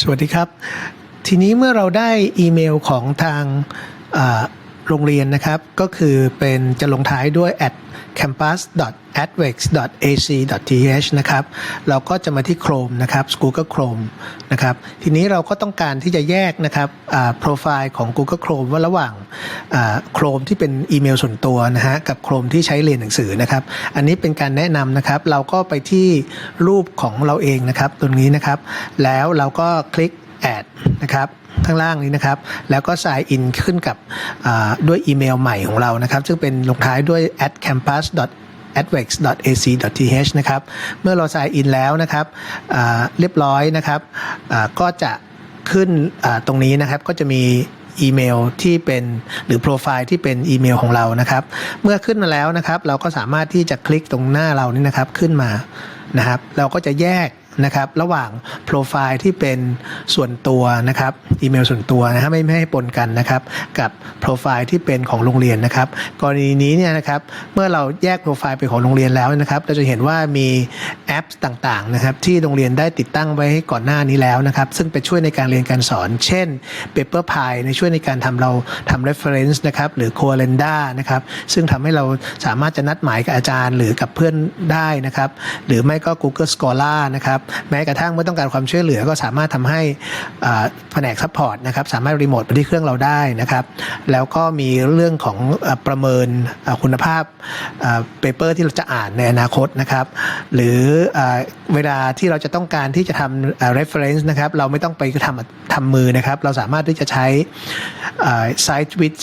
สวัสดีครับ ทีนี้เมื่อเราได้อีเมลของทางอ โรงเรียนนะครับ ก็คือเป็นจะลงท้ายด้วย at campus advex ac th นะครับ เราก็จะมาที่ Chrome นะครับ Google Chrome นะครับ ทีนี้เราก็ต้องการที่จะแยกนะครับโปรไฟล์ของ Google Chrome ว่าระหว่างอ่า Chrome ที่เป็นอีเมลส่วนตัวนะฮะ กับ Chrome ที่ใช้เรียนหนังสือนะครับ อันนี้เป็นการแนะนำนะครับ เราก็ไปที่รูปของเราเองนะครับ ตรงนี้นะครับ แล้วเราก็คลิก นะครับข้างล่างนี้นะครับ แล้วก็ sign in ขึ้นกับด้วยอีเมลใหม่ของเรานะครับ ซึ่งเป็นลงท้ายด้วย at campus advex.ac.th นะครับ เมื่อเรา sign in แล้วนะครับเรียบร้อยนะครับก็จะขึ้นตรงนี้นะครับก็จะมีอีเมลที่เป็นหรือโปรไฟล์ที่เป็นอีเมลของเรานะครับ เมื่อขึ้นมาแล้วนะครับ เราก็สามารถที่จะคลิกตรงหน้าเรานี่นะครับขึ้นมานะครับ เราก็จะแยก นะครับระหว่างโปรไฟล์ที่เป็นส่วนตัวนะครับอีเมลส่วนตัวนะฮะไม่ไม่ให้ปนกันนะครับกับโปรไฟล์ที่เป็นของโรงเรียนนะครับกรณีนี้เนี่ยนะครับเมื่อเราแยกโปรไฟล์เป็นของโรงเรียนแล้วนะครับเราจะเห็นว่ามีแอปต่างๆนะครับที่โรงเรียนได้ติดตั้งไว้ก่อนหน้านี้แล้วนะครับซึ่งไปช่วยในการเรียนการสอน เช่น Paper Pie ในช่วยในการทำเราทำ reference นะครับหรือ c o a l e n d a นะครับซึ่งทำให้เราสามารถจะนัดหมายกับอาจารย์ หรือกับเพื่อนได้นะครับหรือไม่ก็ Google Scholar นะครับแม้กระทั่งเมื่อต้องการความช่วยเหลือก็สามารถทำให้แผนกซัพพอร์ตนะครับสามารถรีโมทไปที่เครื่องเราได้นะครับแล้วก็มีเรื่องของอประเมินคุณภาพเปเปอร์ที่เราจะอ่านในอนาคตนะครับหรืออเวลาที่เราจะต้องการที่จะทำ reference นะครับเราไม่ต้องไปทำทำมือนะครับ เราสามารถที่จะใช้ไซต์วิด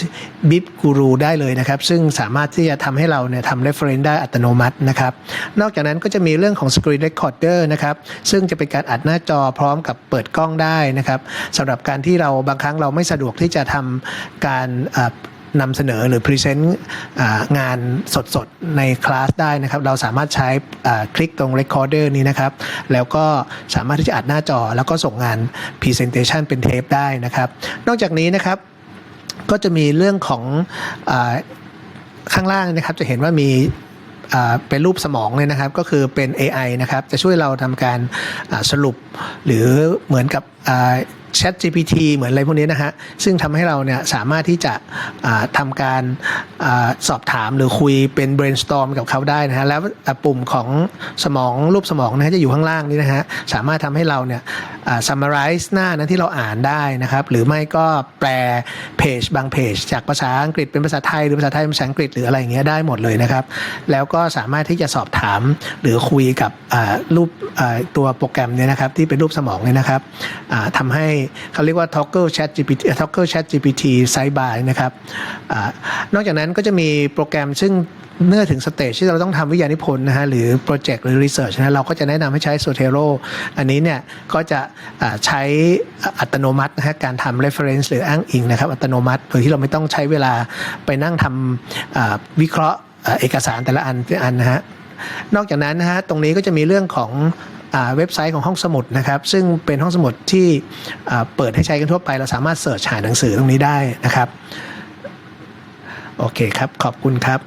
บิบกูรูได้เลยนะครับ ซึ่งสามารถที่จะทำให้เราเนี่ยทำ reference ได้อัตโนมัตินะครับ นอกจากนั้นก็จะมีเรื่องของ screen recorder นะครับซึ่งจะเป็นการอัดหน้าจอพร้อมกับเปิดกล้องได้นะครับสำหรับการที่เราบางครั้งเราไม่สะดวกที่จะทำการนำเสนอหรือพรีเซนต์งานสดๆ ในคลาสได้นะครับ เราสามารถใช้คลิกตรง recorder นี้นะครับ แล้วก็สามารถที่จะอัดหน้าจอ แล้วก็ส่งงาน presentation เป็นเทปได้นะครับ นอกจากนี้นะครับก็จะมีเรื่องของอข้างล่างนะครับจะเห็นว่ามี เป็นรูปสมองเลยนะครับก็คือเป็น AI นะครับจะช่วยเราทำการสรุปหรือเหมือนกับ Chat GPT เหมือนอะไรพวกนี้นะฮะซึ่งทำให้เราเนี่ยสามารถที่จะอ่าทำการอสอบถามหรือคุยเป็น brainstorm กับเขาได้นะฮะแล้วปุ่มของสมองรูปสมองนะฮะจะอยู่ข้างล่างนี้นะฮะสามารถทำให้เราเนี่ย summarize หน้านั้นที่เราอ่านได้นะครับ หรือไม่ก็แปลเพจบางเพจ จากภาษาอังกฤษเป็นภาษาไทยหรือภาษาไทยเป็นภาษาอังกฤษหรืออะไรอย่างเงี้ยได้หมดเลยนะครับ แล้วก็สามารถที่จะสอบถามหรือคุยกับรูปตัวโปรแกรมเนี่ยนะครับที่เป็นรูปสมองเนี่ยนะครับทำให้เขาเรียกว่า Toggle Chat GPT Toggle Chat GPT Sidebar นะครับอนอกจากนั้นก็จะมีโปรแกรมซึ่งเมื่อถึงสเตจที่เราต้องทำวิทยานิพนธ์นะฮะหรือโปรเจกต์หรือรีเสิร์ชนะฮะเราก็จะแนะนำให้ใช้ Zotero อันนี้เนี่ยก็จะใช้อัตโนมัตินะฮะการทำ reference หรืออ้างอิงนะครับอัตโนมัติโดยที่เราไม่ต้องใช้เวลาไปนั่งทำวิเคราะห์เอกสารแต่ละอันแต่ละอันนะฮะนอกจากนั้นนะฮะตรงนี้ก็จะมีเรื่องของเว็บไซต์ของห้องสมุดนะครับซึ่งเป็นห้องสมุดที่เปิดให้ใช้กันทั่วไปเราสามารถเสิร์ชหาหนังสือตรงนี้ได้นะครับ โอเคครับ ขอบคุณครับ